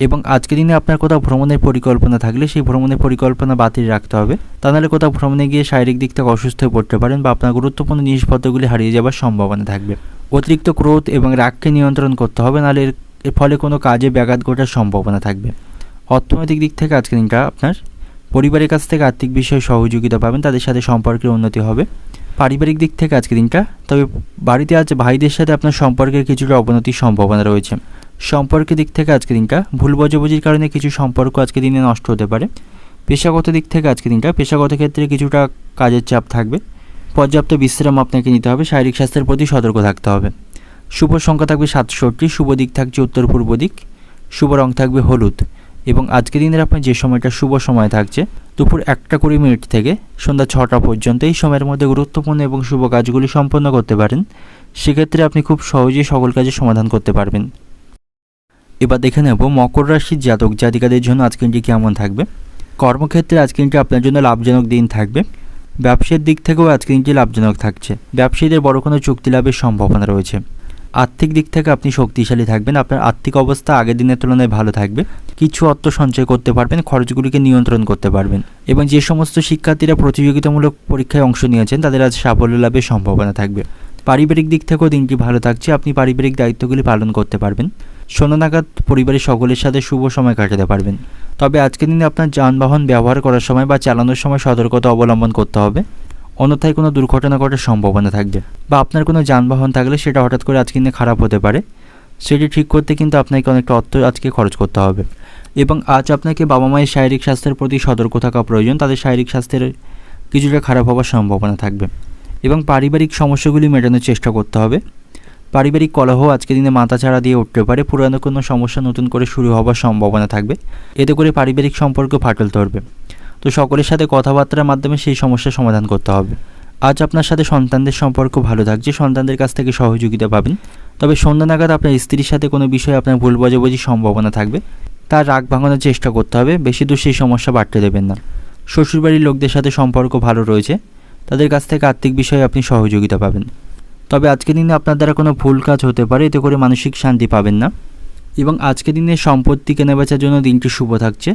এবং আজকের দিনে আপনার কোথাও ভ্রমণের পরিকল্পনা থাকলে সেই ভ্রমণের পরিকল্পনা বাতিল রাখতে হবে। তা নাহলে কোথাও ভ্রমণে গিয়ে শারীরিক দিক থেকে অসুস্থ হয়ে পড়তে পারেন বা আপনার গুরুত্বপূর্ণ জিনিসপত্রগুলি হারিয়ে যাওয়ার সম্ভাবনা থাকবে। অতিরিক্ত ক্রোধ এবং রাগকে নিয়ন্ত্রণ করতে হবে, নাহলে এর ফলে কোনো কাজে ব্যাঘাত ঘটার সম্ভাবনা থাকবে। অর্থনৈতিক দিক থেকে আজকের দিনটা আপনার পরিবারের কাছ থেকে আর্থিক বিষয়ে সহযোগিতা পাবেন, তাদের সাথে সম্পর্কের উন্নতি হবে। পারিবারিক দিক থেকে আজকের দিনটা, তবে বাড়িতে আজ ভাইদের সাথে আপনার সম্পর্কের কিছুটা অবনতির সম্ভাবনা রয়েছে। সম্পর্কের দিক থেকে আজকের দিনটা, ভুল বোঝাবুঝির কারণে কিছু সম্পর্ক আজকের দিনে নষ্ট হতে পারে। পেশাগত দিক থেকে আজকের দিনটা, পেশাগত ক্ষেত্রে কিছুটা কাজের চাপ থাকবে। পর্যাপ্ত বিশ্রাম আপনাকে নিতে হবে, শারীরিক স্বাস্থ্যের প্রতি সতর্ক থাকতে হবে। শুভ সংখ্যা থাকবে সাতষট্টি, শুভ দিক থাকছে উত্তর পূর্ব দিক, শুভ রং থাকবে হলুদ এবং আজকের দিনের আপনার যে সময়টা শুভ সময় থাকছে, দুপুর একটা কুড়ি মিনিট থেকে সন্ধ্যা ছটা পর্যন্ত এই সময়ের মধ্যে গুরুত্বপূর্ণ এবং শুভ কাজগুলি সম্পন্ন করতে পারেন। সেক্ষেত্রে আপনি খুব সহজেই সকল কাজের সমাধান করতে পারবেন। এবার দেখে নেব মকর রাশির জাতক জাতিকাদের জন্য আজকের দিনটি কেমন থাকবে। কর্মক্ষেত্রে আজকের দিনটি আপনার জন্য লাভজনক দিন থাকবে। ব্যবসার দিক থেকেও আজকের দিনটি লাভজনক থাকছে। ব্যবসায়ীদের বড় কোনো চুক্তি লাভের সম্ভাবনা রয়েছে। আর্থিক দিক থেকে আপনি শক্তিশালী থাকবেন, আপনার আর্থিক অবস্থা আগের দিনের তুলনায় ভালো থাকবে, কিছু অর্থ সঞ্চয় করতে পারবেন, খরচগুলিকে নিয়ন্ত্রণ করতে পারবেন এবং যে সমস্ত শিক্ষার্থীরা প্রতিযোগিতামূলক পরীক্ষায় অংশ নিয়েছেন, তাদের আজ সাফল্য লাভের সম্ভাবনা থাকবে। পারিবারিক দিক থেকেও দিনটি ভালো থাকছে, আপনি পারিবারিক দায়িত্বগুলি পালন করতে পারবেন। সোনা নাগাদ পরিবারের সকলের সাথে শুভ সময় কাটাতে পারবেন। তবে আজকের দিনে আপনার যানবাহন ব্যবহার করার সময় বা চালানোর সময় সতর্কতা অবলম্বন করতে হবে। অন্যথায় কোনো দুর্ঘটনা ঘটার সম্ভাবনা থাকবে। বা আপনার কোনো যানবাহন থাকলে সেটা হঠাৎ করে আজকে খারাপ হতে পারে। সেটি ঠিক করতে কিন্তু আপনাকে অনেকটা অর্থ আজকে খরচ করতে হবে। এবং আজ আপনাকে বাবা মায়ের শারীরিক স্বাস্থ্যের প্রতি সতর্ক থাকা প্রয়োজন। তাদের শারীরিক স্বাস্থ্যের কিছুটা খারাপ হওয়ার সম্ভাবনা থাকবে। এবং পারিবারিক সমস্যাগুলি মেটানোর চেষ্টা করতে হবে। পারিবারিক কলহ আজকে দিনে মাথাচাড়া দিয়ে উঠতে পারে। পুরানো কোনো সমস্যা নতুন করে শুরু হওয়ার সম্ভাবনা থাকবে। এতে করে পারিবারিক সম্পর্ক ফাটল ধরবে। তো সকলের সাথে কথাবার্তার মাধ্যমে সেই সমস্যার সমাধান করতে হবে। আজ আপনার সাথে সন্তানদের সম্পর্ক ভালো থাকছে সন্তানদের কাছ থেকে সহযোগিতা পাবেন, তবে সন্ধ্যা নাগাদ আপনার স্ত্রীর সাথে কোনো বিষয়ে আপনার ভুল বোঝাবুঝির সম্ভাবনা থাকবে। তার রাগ ভাঙানোর চেষ্টা করতে হবে। বেশি দূর সেই সমস্যা বাড়তে দেবেন না। শ্বশুরবাড়ির লোকদের সাথে সম্পর্ক ভালো রয়েছে। তাদের কাছ থেকে আর্থিক বিষয়ে আপনি সহযোগিতা পাবেন। তবে আজকের দিনে আপনার দ্বারা কোনো ভুল কাজ হতে পারে। এতে করে মানসিক শান্তি পাবেন না। এবং আজকের দিনে সম্পত্তি কেনাবেচার জন্য দিনটি শুভ থাকছে।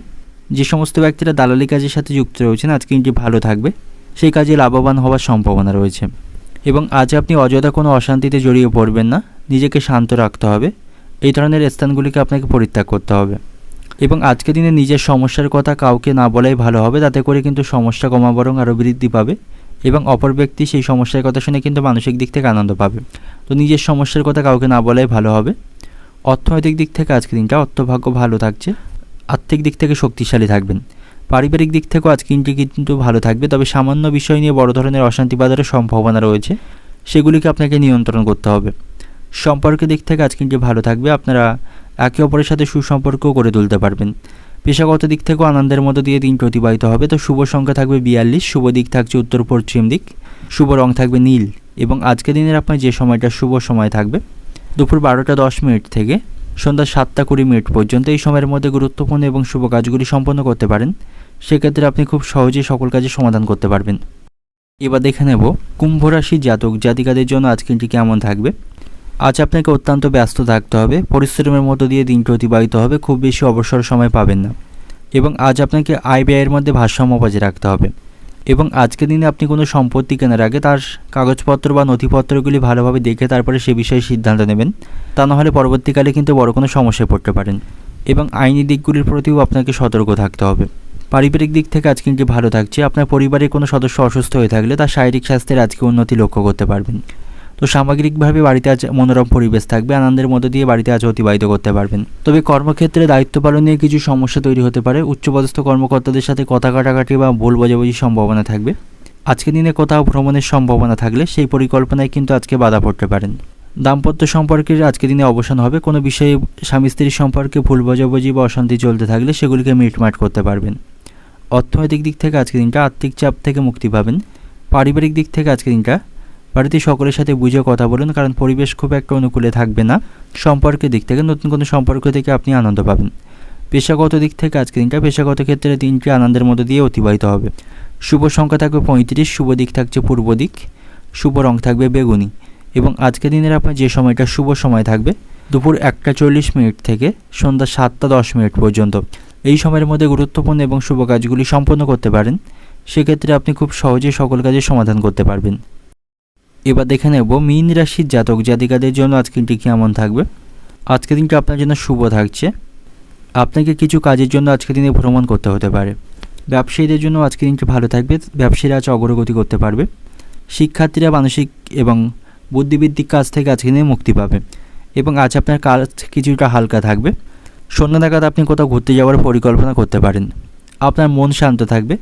যে সমস্ত ব্যক্তিরা দালালি কাজের সাথে যুক্ত রয়েছেন আজকে দিনটি ভালো থাকবে। সেই কাজে লাভবান হওয়ার সম্ভাবনা রয়েছে। এবং আজ আপনি অযথা কোনো অশান্তিতে জড়িয়ে পড়বেন না, নিজেকে শান্ত রাখতে হবে। এই ধরনের স্থানগুলিকে আপনাকে পরিত্যাগ করতে হবে। এবং আজকে দিনে নিজের সমস্যার কথা কাউকে না বলাই ভালো হবে, তাতে করে কিন্তু সমস্যা কমা বরং আরও বৃদ্ধি পাবে। এবং অপর ব্যক্তি সেই সমস্যার কথা শুনে কিন্তু মানসিক দিক থেকে আনন্দ পাবে। তো নিজের সমস্যার কথা কাউকে না বলাই ভালো হবে। অর্থনৈতিক দিক থেকে আজকে দিনটা অর্থভাগ্য ভালো থাকছে। আর্থিক দিক থেকে শক্তিশালী থাকবেন। পারিবারিক দিক থেকেও আজকে দিনটি কিন্তু ভালো থাকবে, তবে সামান্য বিষয় নিয়ে বড় ধরনের অশান্তি বাজারের সম্ভাবনা রয়েছে, সেগুলিকে আপনাকে নিয়ন্ত্রণ করতে হবে। সম্পর্কের দিক থেকে আজকে দিনটি ভালো থাকবে, আপনারা একে অপরের সাথে সুসম্পর্ক গড়ে তুলতে পারবেন। পেশাগত দিক থেকেও আনন্দের মতো দিয়ে দিনটি অতিবাহিত হবে, তো শুভ সংখ্যা থাকবে বিয়াল্লিশ, শুভ দিক থাকছে উত্তর পশ্চিম দিক, শুভ রং থাকবে নীল, এবং আজকের দিনের আপনার যে সময়টা, শুভ সময় থাকবে, দুপুর বারোটা দশ মিনিট থেকে সন্ধ্যা সাতটা কুড়ি মিনিট পর্যন্ত এই সময়ের মধ্যে গুরুত্বপূর্ণ এবং শুভ কাজগুলি সম্পন্ন করতে পারেন। সেক্ষেত্রে আপনি খুব সহজেই সকল কাজে সমাধান করতে পারবেন। এবার দেখে নেব কুম্ভ রাশি জাতক জাতিকাদের জন্য আজকের দিনটি কেমন থাকবে। আজ আপনাকে অত্যন্ত ব্যস্ত থাকতে হবে, পরিশ্রমের মধ্য দিয়ে দিনটি অতিবাহিত হবে, খুব বেশি অবসর সময় পাবেন না। এবং আজ আপনাকে আয় ব্যয়ের মধ্যে ভারসাম্য বজায় রাখতে হবে। এবং আজকের দিনে আপনি কোনো সম্পত্তি কেনার আগে তার কাগজপত্র বা নথিপত্রগুলি ভালোভাবে দেখে তারপরে সে বিষয়ে সিদ্ধান্ত নেবেন। তা নাহলে পরবর্তীকালে কিন্তু বড় কোনো সমস্যায় পড়তে পারেন এবং আইনি দিকগুলির প্রতিও আপনাকে সতর্ক থাকতে হবে। পারিবারিক দিক থেকে আজকে কিন্তু ভালো থাকছে। আপনার পরিবারের কোনো সদস্য অসুস্থ হয়ে থাকলে তার শারীরিক স্বাস্থ্যের আজকে উন্নতি লক্ষ্য করতে পারবেন। তো সামগ্রিকভাবে বাড়িতে আজ মনোরম পরিবেশ থাকবে, আনন্দের মধ্য দিয়ে বাড়িতে আজ অতিবাহিত করতে পারবেন। তবে কর্মক্ষেত্রে দায়িত্ব পালন কিছু সমস্যা তৈরি হতে পারে। উচ্চপদস্থ কর্মকর্তাদের সাথে কথা কাটাকাটি বা ভুল বোঝাবুঝির সম্ভাবনা থাকবে। আজকের দিনে কোথাও ভ্রমণের সম্ভাবনা থাকলে সেই পরিকল্পনায় কিন্তু আজকে বাধা পড়তে পারেন। দাম্পত্য সম্পর্কের আজকের দিনে অবসান হবে। কোনো বিষয়ে স্বামী স্ত্রীর সম্পর্কে ভুল বোঝাবুঝি বা অশান্তি চলতে থাকলে সেগুলিকে মিটমাট করতে পারবেন। অর্থনৈতিক দিক থেকে আজকের দিনটা আর্থিক চাপ থেকে মুক্তি পাবেন। পারিবারিক দিক থেকে আজকের দিনটা বাড়িতে সকলের সাথে বুঝে কথা বলুন, কারণ পরিবেশ খুব একটা অনুকূলে থাকবে না। সম্পর্কের দিক থেকে নতুন কোনো সম্পর্ক থেকে আপনি আনন্দ পাবেন। পেশাগত দিক থেকে আজকের দিনটা পেশাগত ক্ষেত্রে দিনটি আনন্দের মধ্যে দিয়ে অতিবাহিত হবে। শুভ সংখ্যা থাকবে পঁয়ত্রিশ, শুভ দিক থাকছে পূর্ব দিক, শুভ রং থাকবে বেগুনি। এবং আজকের দিনের আপনার যে সময়টা, শুভ সময় থাকবে, দুপুর একটা চল্লিশ মিনিট থেকে সন্ধ্যা সাতটা দশ মিনিট পর্যন্ত। এই সময়ের মধ্যে গুরুত্বপূর্ণ এবং শুভ কাজগুলি সম্পন্ন করতে পারেন। সেক্ষেত্রে আপনি খুব সহজে সকল কাজের সমাধান করতে পারবেন। এবার দেখে নেব মীন রাশির জাতক জাতিকাদের জন্য আজকের দিনটি কেমন থাকবে। আজকের দিনটি আপনার জন্য শুভ থাকছে। আপনাকে কিছু কাজের জন্য আজকের দিনে ভ্রমণ করতে হতে পারে। ব্যবসায়ীদের জন্য আজকের দিনটি ভালো থাকবে। ব্যবসায়ীরা আজ অগ্রগতি করতে পারবে। শিক্ষার্থীরা মানসিক এবং বুদ্ধিবৃত্তিক কাজ থেকে আজকের দিনে মুক্তি পাবে এবং আজ আপনার কাজ কিছুটা হালকা থাকবে। সন্ধ্যা নাগাদ আপনি কোথাও ঘুরতে যাওয়ার পরিকল্পনা করতে পারেন। আপনার মন শান্ত থাকবে।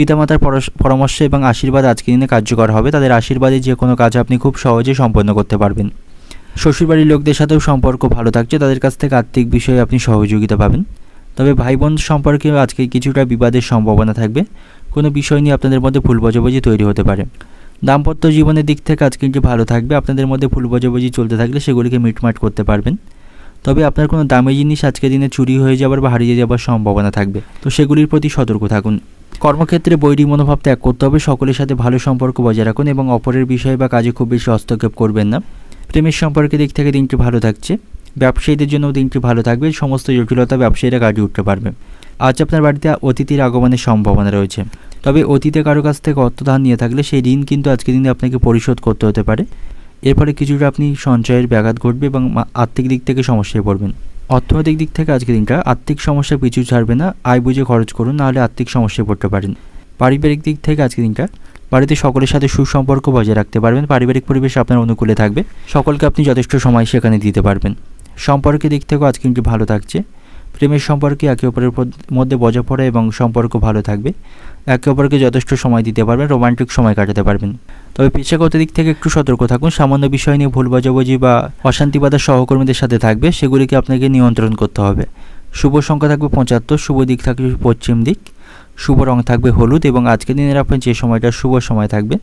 পিতামাতার পরামর্শ এবং আশীর্বাদ আজকের দিনে কার্যকর হবে। তাদের আশীর্বাদে যে কোনো কাজ আপনি খুব সহজে সম্পন্ন করতে পারবেন। শ্বশুরবাড়ির লোকদের সাথেও সম্পর্ক ভালো থাকছে। তাদের কাছ থেকে আর্থিক বিষয়ে আপনি সহযোগিতা পাবেন। তবে ভাই বোন সম্পর্কে আজকে কিছুটা বিবাদের সম্ভাবনা থাকবে। কোনো বিষয় নিয়ে আপনাদের মধ্যে ভুল বোঝাবুঝি তৈরি হতে পারে। দাম্পত্য জীবনের দিক থেকে আজকে কিন্তু ভালো থাকবে। আপনাদের মধ্যে ভুল বোঝাবুঝি চলতে থাকলে সেগুলিকে মিটমাট করতে পারবেন। তবে আপনার কোনো দামি জিনিস আজকের দিনে চুরি হয়ে যাবার বা হারিয়ে যাবার সম্ভাবনা থাকবে। তো সেগুলির প্রতি সতর্ক থাকুন। কর্মক্ষেত্রে বৈরী মনোভাব ত্যাগ করতে হবে, সকলের সাথে ভালো সম্পর্ক বজায় রাখুন এবং অপরের বিষয়ে বা কাজে খুব বেশি হস্তক্ষেপ করবেন না। প্রেমের সম্পর্কের দিক থেকে দিনটি ভালো থাকছে। ব্যবসায়ীদের জন্য দিনটি ভালো থাকবে, সমস্ত জটিলতা ব্যবসায়ীরা কাটিয়ে উঠতে পারবে। আজ আপনার বাড়িতে অতিথির আগমনের সম্ভাবনা রয়েছে। তবে অতীতে কারও কাছ থেকে অর্থ ধার নিয়ে থাকলে সেই ঋণ কিন্তু আজকের দিনে আপনাকে পরিশোধ করতে হতে পারে। এর ফলে কিছুটা আপনি সঞ্চয়ের ব্যাঘাত ঘটবে এবং আর্থিক দিক থেকে সমস্যায় পড়বেন। অর্থনৈতিক দিক থেকে আজকের দিনটা আর্থিক সমস্যা পিছু ছাড়বে না। আয় বুঝে খরচ করুন, নাহলে আর্থিক সমস্যায় পড়তে পারেন। পারিবারিক দিক থেকে আজকের দিনটা বাড়িতে সকলের সাথে সুসম্পর্ক বজায় রাখতে পারবেন। পারিবারিক পরিবেশ আপনার অনুকূলে থাকবে। সকলকে আপনি যথেষ্ট সময় সেখানে দিতে পারবেন। সম্পর্কের দিক থেকেও আজকে কিন্তু ভালো থাকছে। প্রেমের সম্পর্কে একে অপরের মধ্যে বোঝাপড়া এবং সম্পর্ক ভালো থাকবে। একে অপরকে যথেষ্ট সময় দিতে পারবেন, রোমান্টিক সময় কাটাতে পারবেন। তবে পেশাগত দিক থেকে একটু সতর্ক থাকুন, সামান্য বিষয় নিয়ে ভুল বোঝাবুঝি বা অশান্তি বাধার সহকর্মীদের সাথে থাকবে, সেগুলিকে আপনাকে নিয়ন্ত্রণ করতে হবে। শুভ সংখ্যা থাকবে পঁচাত্তর, শুভ দিক থাকবে পশ্চিম দিক, শুভ রং থাকবে হলুদ এবং আজকের দিনের আপনার যে সময়টা, শুভ সময় থাকবে,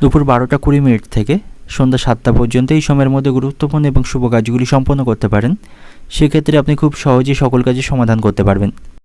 দুপুর বারোটা কুড়ি মিনিট থেকে সন্ধ্যা সাতটা পর্যন্ত এই সময়ের মধ্যে গুরুত্বপূর্ণ এবং শুভ কাজগুলি সম্পন্ন করতে পারেন। সেক্ষেত্রে আপনি খুব সহজেই সকল কাজের সমাধান করতে পারবেন।